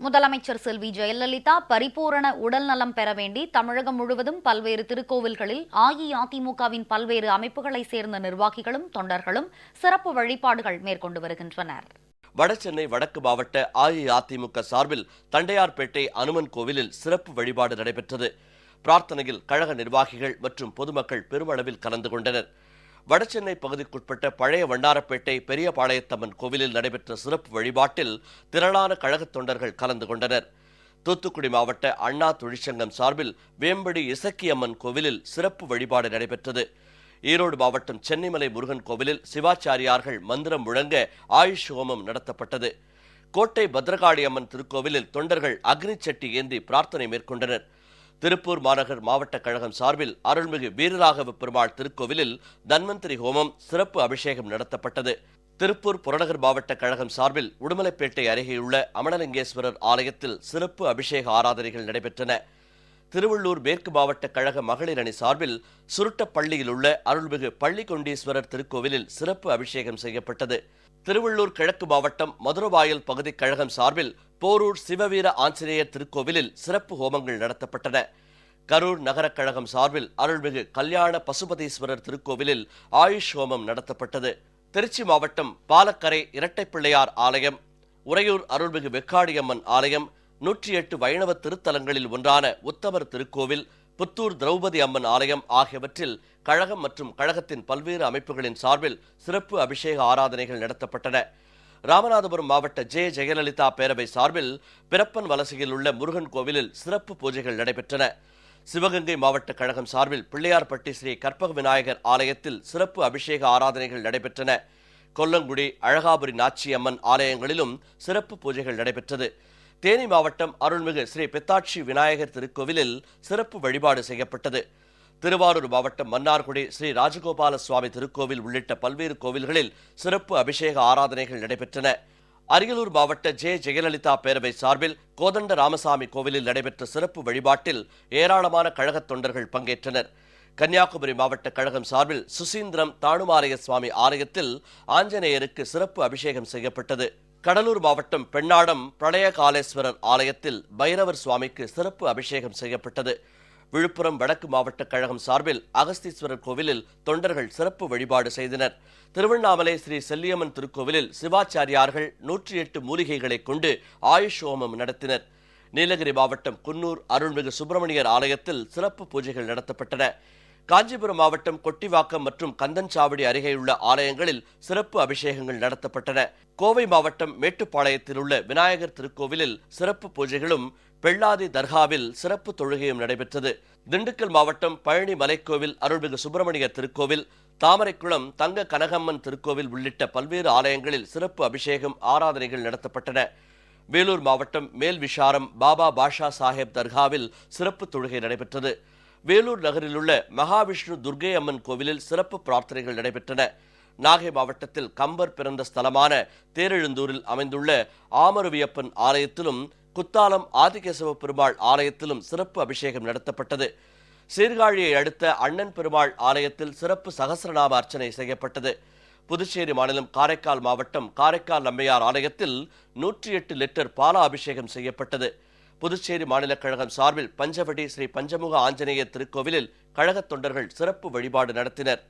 முதலமைச்சர் செல்வி ஜெயலலிதா பரிபூரண உடல்நலம் பெற வேண்டி தமிழகம் முழுவதும் பல்வேறு திருக்கோவில்களில் அஇஅதிமுகவின் பல்வேறு அமைப்புகளைச் சேர்ந்த நிர்வாகிகளும் தொண்டர்களும் சிறப்பு வழிபாடுகள் மேற்கொண்டு வருகின்றனர். வடசென்னை வடக்கு மாவட்ட அஇஅதிமுக சார்பில் தண்டையார்பேட்டை அனுமன் கோவிலில் சிறப்பு வழிபாடு நடைபெற்றது. பிரார்த்தனையில் கழக நிர்வாகிகள் மற்றும் பொதுமக்கள் பெருமளவில் கலந்து கொண்டனர். வடசென்னை பகுதிக்குட்பட்ட பழைய வண்டாரப்பேட்டை பெரியபாளையத்தம்மன் கோவிலில் நடைபெற்ற சிறப்பு வழிபாட்டில் திரளான கழகத் தொண்டர்கள் கலந்து கொண்டனர். தூத்துக்குடி மாவட்ட அண்ணா தொழிற்சங்கம் சார்பில் வேம்படி இசக்கியம்மன் கோவிலில் சிறப்பு வழிபாடு நடைபெற்றது. ஈரோடு மாவட்டம் சென்னிமலை முருகன் கோவிலில் சிவாச்சாரியார்கள் மந்திரம் முழங்க ஆயுஷ் ஹோமம் நடத்தப்பட்டது. கோட்டை பத்ரகாளி அம்மன் திருக்கோவிலில் தொண்டர்கள் அக்னி சட்டி ஏந்தி பிரார்த்தனை மேற்கொண்டனர். திருப்பூர் மாநகர் மாவட்ட கழகம் சார்பில் அருள்மிகு வீரராகவ பெருமாள் திருக்கோவிலில் தன்வந்திரி ஹோமம் சிறப்பு அபிஷேகம் நடத்தப்பட்டது. திருப்பூர் புறநகர் மாவட்ட கழகம் சார்பில் உடுமலைப்பேட்டை அருகேயுள்ள அமலலிங்கேஸ்வரர் ஆலயத்தில் சிறப்பு அபிஷேக ஆராதனைகள் நடைபெற்றன. திருவள்ளூர் மேற்கு மாவட்ட கழக மகளிர் அணி சார்பில் சுருட்டப்பள்ளியில் உள்ள அருள்மிகு பள்ளிகொண்டீஸ்வரர் திருக்கோவிலில் சிறப்பு அபிஷேகம் செய்யப்பட்டது. திருவள்ளூர் கிழக்கு மாவட்டம் மதுரவாயல் பகுதி கழகம் சார்பில் போரூர் சிவவீர ஆஞ்சநேயர் திருக்கோவிலில் சிறப்பு ஹோமங்கள் நடத்தப்பட்டன. கரூர் நகரக் கழகம் சார்பில் அருள்மிகு கல்யாண பசுபதீஸ்வரர் திருக்கோவிலில் ஆயுஷ் ஹோமம் நடத்தப்பட்டது. திருச்சி மாவட்டம் பாலக்கரை இரட்டைப்பிள்ளையார் ஆலயம் உறையூர் அருள்மிகு வெக்காடியம்மன் ஆலயம் நூற்றி எட்டு வைணவ திருத்தலங்களில் ஒன்றான உத்தமர் திருக்கோவில் புத்தூர் திரௌபதி அம்மன் ஆலயம் ஆகியவற்றில் கழகம் மற்றும் கழகத்தின் பல்வேறு அமைப்புகளின் சார்பில் சிறப்பு அபிஷேக ஆராதனைகள் நடத்தப்பட்டன. ராமநாதபுரம் மாவட்ட ஜே. ஜெயலலிதா பேரவை சார்பில் பிறப்பன் வலசையில் உள்ள முருகன் கோவிலில் சிறப்பு பூஜைகள் நடைபெற்றன. சிவகங்கை மாவட்ட கழகம் சார்பில் பிள்ளையார்பட்டி ஸ்ரீ கற்பக விநாயகர் ஆலயத்தில் சிறப்பு அபிஷேக ஆராதனைகள் நடைபெற்றன. கொல்லங்குடி அழகாபுரி நாச்சியம்மன் ஆலயங்களிலும் சிறப்பு பூஜைகள் நடைபெற்றது. தேனி மாவட்டம் அருள்மிகு ஸ்ரீ பித்தாட்சி விநாயகர் திருக்கோவிலில் சிறப்பு வழிபாடு செய்யப்பட்டது. திருவாரூர் மாவட்டம் மன்னார்குடி ஸ்ரீ ராஜகோபால சுவாமி திருக்கோவில் உள்ளிட்ட பல்வேறு கோவில்களில் சிறப்பு அபிஷேக ஆராதனைகள் நடைபெற்றன. அரியலூர் மாவட்ட ஜே. ஜெயலலிதா பேரவை சார்பில் கோதண்ட ராமசாமி கோவிலில் நடைபெற்ற சிறப்பு வழிபாட்டில் ஏராளமான கழகத் தொண்டர்கள் பங்கேற்றனர். கன்னியாகுமரி மாவட்ட கழகம் சார்பில் சுசீந்திரம் தாணுமாலய சுவாமி ஆலயத்தில் ஆஞ்சநேயருக்கு சிறப்பு அபிஷேகம் செய்யப்பட்டது. கடலூர் மாவட்டம் பெண்ணாடம் பிரளயகாலேஸ்வரர் ஆலயத்தில் பைரவர் சுவாமிக்கு சிறப்பு அபிஷேகம் செய்யப்பட்டது. விழுப்புரம் வடக்கு மாவட்ட கழகம் சார்பில் அகஸ்தீஸ்வரர் கோவிலில் தொண்டர்கள் சிறப்பு வழிபாடு செய்தனர். திருவண்ணாமலை ஸ்ரீ செல்லியம்மன் திருக்கோவிலில் சிவாச்சாரியார்கள் நூற்றி எட்டு மூலிகைகளை கொண்டு ஆயுஷ் ஹோமம் நடத்தினர். நீலகிரி மாவட்டம் குன்னூர் அருள்மிகு சுப்பிரமணியர் ஆலயத்தில் சிறப்பு பூஜைகள் நடத்தப்பட்டன. காஞ்சிபுரம் மாவட்டம் கொட்டிவாக்கம் மற்றும் கந்தன்சாவடி அருகேயுள்ள ஆலயங்களில் சிறப்பு அபிஷேகங்கள் நடத்தப்பட்டன. கோவை மாவட்டம் மேட்டுப்பாளையத்தில் உள்ள விநாயகர் திருக்கோவிலில் சிறப்பு பூஜைகளும் பெள்ளாதி தர்காவில் சிறப்பு தொழுகையும் நடைபெற்றது. திண்டுக்கல் மாவட்டம் பழனி மலைக்கோவில் அருள்மிகு சுப்பிரமணியர் திருக்கோவில் தாமரைக்குளம் தங்க கனகம்மன் திருக்கோவில் உள்ளிட்ட பல்வேறு ஆலயங்களில் சிறப்பு அபிஷேகம் ஆராதனைகள் நடத்தப்பட்டன. வேலூர் மாவட்டம் மேல் விஷாரம் பாபா பாஷா சாஹேப் தர்காவில் சிறப்பு தொழுகை நடைபெற்றது. வேலூர் நகரில் உள்ள மகாவிஷ்ணு துர்கை அம்மன் கோவிலில் சிறப்பு பிரார்த்தனைகள் நடைபெற்றன. நாகை மாவட்டத்தில் கம்பர் பிறந்த ஸ்தலமான தேரெழுந்தூரில் அமைந்துள்ள ஆமருவியப்பன் ஆலயத்திலும் குத்தாலம் ஆதிகேசவ பெருமாள் ஆலயத்திலும் சிறப்பு அபிஷேகம் நடத்தப்பட்டது. சீர்காழியை அடுத்த அண்ணன் பெருமாள் ஆலயத்தில் சிறப்பு சகசிரநாம அர்ச்சனை செய்யப்பட்டது. புதுச்சேரி மாநிலம் காரைக்கால் மாவட்டம் காரைக்கால் அம்மையார் ஆலயத்தில் நூற்றி எட்டு லிட்டர் பால அபிஷேகம் செய்யப்பட்டது. புதுச்சேரி மாநில கழகம் சார்பில் பஞ்சவடி ஸ்ரீ பஞ்சமுக ஆஞ்சநேயர் திருக்கோவிலில் கழகத் தொண்டர்கள் சிறப்பு வழிபாடு நடத்தினர்.